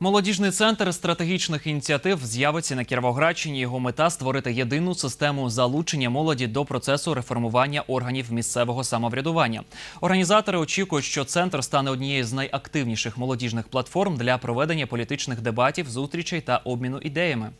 Молодіжний центр стратегічних ініціатив з'явиться на Кіровоградщині. Його мета створити єдину систему залучення молоді до процесу реформування органів місцевого самоврядування. Організатори очікують, що центр стане однією з найактивніших молодіжних платформ для проведення політичних дебатів, зустрічей та обміну ідеями.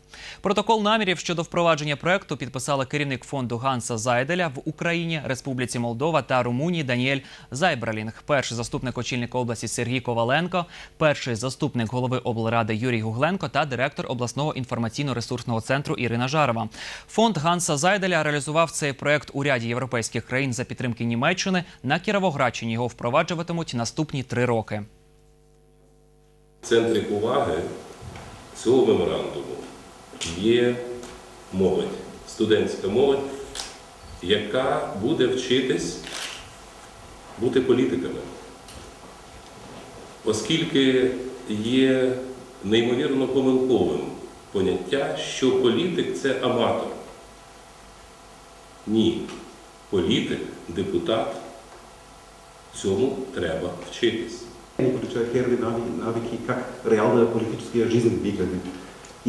Протокол намірів щодо впровадження проекту підписали керівник фонду Ганса Зайделя в Україні, Республіці Молдова та Румунії Даніель Зайбралінг, перший заступник очільника області Сергій Коваленко, перший заступник голови облради Юрій Гугленко та директор обласного інформаційно-ресурсного центру Ірина Жарова. Фонд Ганса Зайделя реалізував цей проект у ряді європейських країн за підтримки Німеччини. На Кіровоградщині його впроваджуватимуть наступні три роки. В центрі уваги цього меморандуму є молодь, студентська молодь, яка буде вчитись бути політиками. Оскільки є неймовірно помилковим поняття, що політик це аматор. Ні. Політик, депутат, цьому треба вчитись. Они получают первые навыки, навыки, как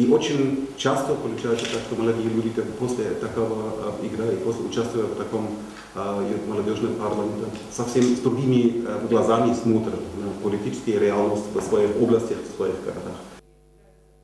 реальная политическая жизнь выглядит. И очень часто получается так, что молодые люди как бы после такого э, игры и после участия в таком э, молодежном парламенте совсем с другими э, глазами смотрят на политическую реальность в своих областях, в своих городах.